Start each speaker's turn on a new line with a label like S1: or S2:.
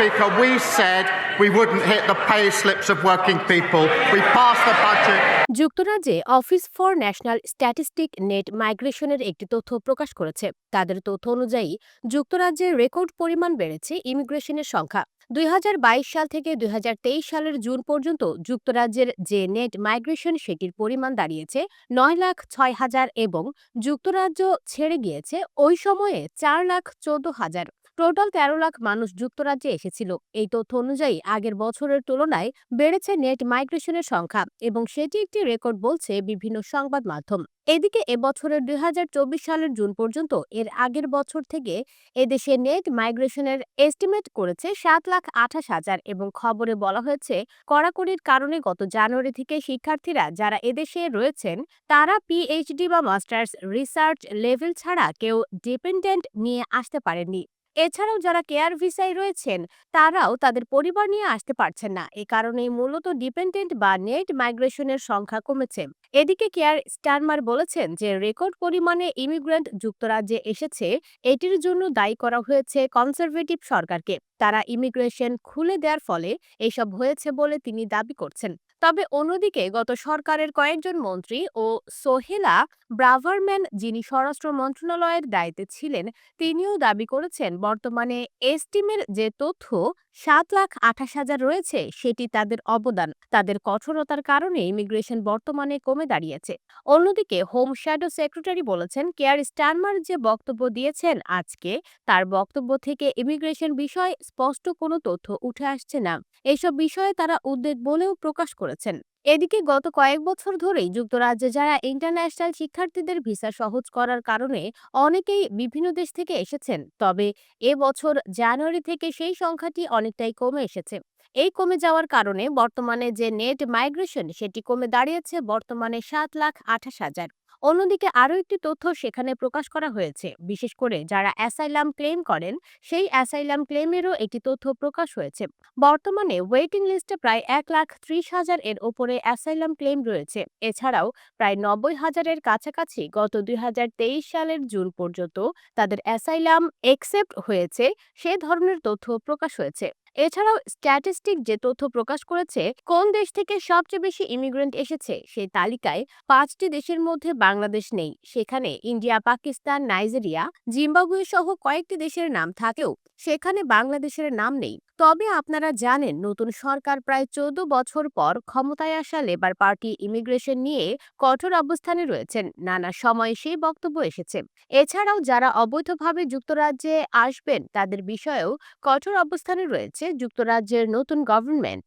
S1: Speaker, we said we wouldn't hit the pay slips of working people. We passed the budget.
S2: যুক্তরাজ্যে office for national statistic net মাইগ্রেশনের একটি তথ্য প্রকাশ করেছে তাদের তথ্য অনুযায়ী যুক্তরাজ্যে রেকর্ড পরিমাণ বেড়েছে ইমিগ্রেশনের সংখ্যা দুই হাজার বাইশ সাল থেকে দুই হাজার তেইশ সালের জুন পর্যন্ত যুক্তরাজ্যের যে নেট মাইগ্রেশন সেটির পরিমাণ দাঁড়িয়েছে নয় লাখ ছয় হাজার এবং যুক্তরাজ্য ছেড়ে গিয়েছে ওই সময়ে চার লাখ চোদ্দ হাজার টোটাল তেরো লাখ মানুষ যুক্তরাজ্যে এসেছিল। এই তথ্য অনুযায়ী, আগের বছরের তুলনায় বেড়েছে নেট মাইগ্রেশনের সংখ্যা এবং সেটি একটি রেকর্ড বলছে বিভিন্ন সংবাদ মাধ্যম। এদিকে এবছরের দুই হাজার চব্বিশ সালের জুন পর্যন্ত এর আগের বছর থেকে এদেশে নেট মাইগ্রেশনের এস্টিমেট করেছে সাত লাখ আঠাশ হাজার এবং খবরে বলা হয়েছে, কড়াকড়ির কারণে গত জানুয়ারি থেকে শিক্ষার্থীরা যারা এদেশে রয়েছেন, তারা পিএইচডি বা মাস্টার্স রিসার্চ লেভেল ছাড়া কেউ ডিপেন্ডেন্ট নিয়ে আসতে পারেননি। এছাড়াও যারা কেয়ার ভিসায় রয়েছেন, তারাও তাদের পরিবার নিয়ে আসতে পারছেন না। এ কারণেই মূলত ডিপেন্ডেন্ট বা নেট মাইগ্রেশনের সংখ্যা কমেছে। এদিকে কেয়ার স্টারমার বলেছেন যে, রেকর্ড পরিমাণে ইমিগ্রেন্ট যুক্তরাজ্যে এসেছে, এটির জন্য দায়ী করা হয়েছে কনজারভেটিভ সরকারকে। তারা ইমিগ্রেশন খুলে দেওয়ার ফলে এসব হয়েছে বলে তিনি দাবি করছেন। তবে অন্যদিকে গত সরকারের কয়েকজন মন্ত্রী ও সোহেলা ব্রাভারম্যান, যিনি স্বরাষ্ট্র মন্ত্রণালয়ের দায়িত্বে ছিলেন, তিনিও দাবি করেছেন বর্তমানে এস্টিমের যে তথ্য সাত লাখ আঠাশ হাজার রয়েছে, সেটি তাদের অবদান। তাদের কঠোরতার কারণে ইমিগ্রেশন বর্তমানে কমে দাঁড়িয়েছে। অন্যদিকে হোম শ্যাডো সেক্রেটারি বলেছেন, কেয়ার স্টারমার যে বক্তব্য দিয়েছেন আজকে, তার বক্তব্য থেকে ইমিগ্রেশন বিষয়ে স্পষ্ট কোনো তথ্য উঠে আসছে না। এসব বিষয়ে তারা উদ্বেগ বলেও প্রকাশ করেছেন। এদিকে গত কয়েক বছর ধরেই যুক্তরাজ্যে যারা ইন্টারন্যাশনাল শিক্ষার্থীদের ভিসা সহজ করার কারণে অনেকেই বিভিন্ন দেশ থেকে এসেছেন, তবে এ বছর জানুয়ারি থেকে সেই সংখ্যাটি অনেকটাই কমে এসেছে। এই কমে যাওয়ার কারণে বর্তমানে যে নেট মাইগ্রেশন সেটি কমে দাঁড়িয়েছে বর্তমানে সাত লাখ আঠাশ হাজার। অন্যদিকে আরও একটি তথ্য সেখানে প্রকাশ করা হয়েছে। বিশেষ করে যারা অ্যাসাইলাম ক্লেম করেন, সেই অ্যাসাইলাম ক্লেমেরও একটি তথ্য প্রকাশ হয়েছে। বর্তমানে ওয়েটিং লিস্টে প্রায় এক লাখ ত্রিশ হাজার এর ওপরে অ্যাসাইলাম ক্লেম রয়েছে। এছাড়াও প্রায় নব্বই হাজারের কাছাকাছি গত দুই হাজার তেইশ সালের জুন পর্যন্ত তাদের অ্যাসাইলাম একসেপ্ট হয়েছে, সে ধরনের তথ্য প্রকাশ হয়েছে। এছাড়াও স্ট্যাটিস্টিক যে তথ্য প্রকাশ করেছে, কোন দেশ থেকে সবচেয়ে বেশি ইমিগ্রেন্ট এসেছে সেই তালিকায় পাঁচটি দেশের মধ্যে বাংলাদেশ নেই। সেখানে ইন্ডিয়া, পাকিস্তান, নাইজেরিয়া, জিম্বাবুয়ে সহ কয়েকটি দেশের নাম থাকেও, সেখানে বাংলাদেশের নাম নেই। তবে আপনারা জানেন, নতুন সরকার প্রায় চোদ্দ বছর পর ক্ষমতায় আসা লেবার পার্টি ইমিগ্রেশন নিয়ে কঠোর অবস্থানে রয়েছেন। নানা সময়ে সেই বক্তব্য এসেছে। এছাড়াও যারা অবৈধভাবে যুক্তরাজ্যে আসবেন, তাদের বিষয়েও কঠোর অবস্থানে রয়েছে। যুক্তরাজ্যের নতুন গভর্নমেন্ট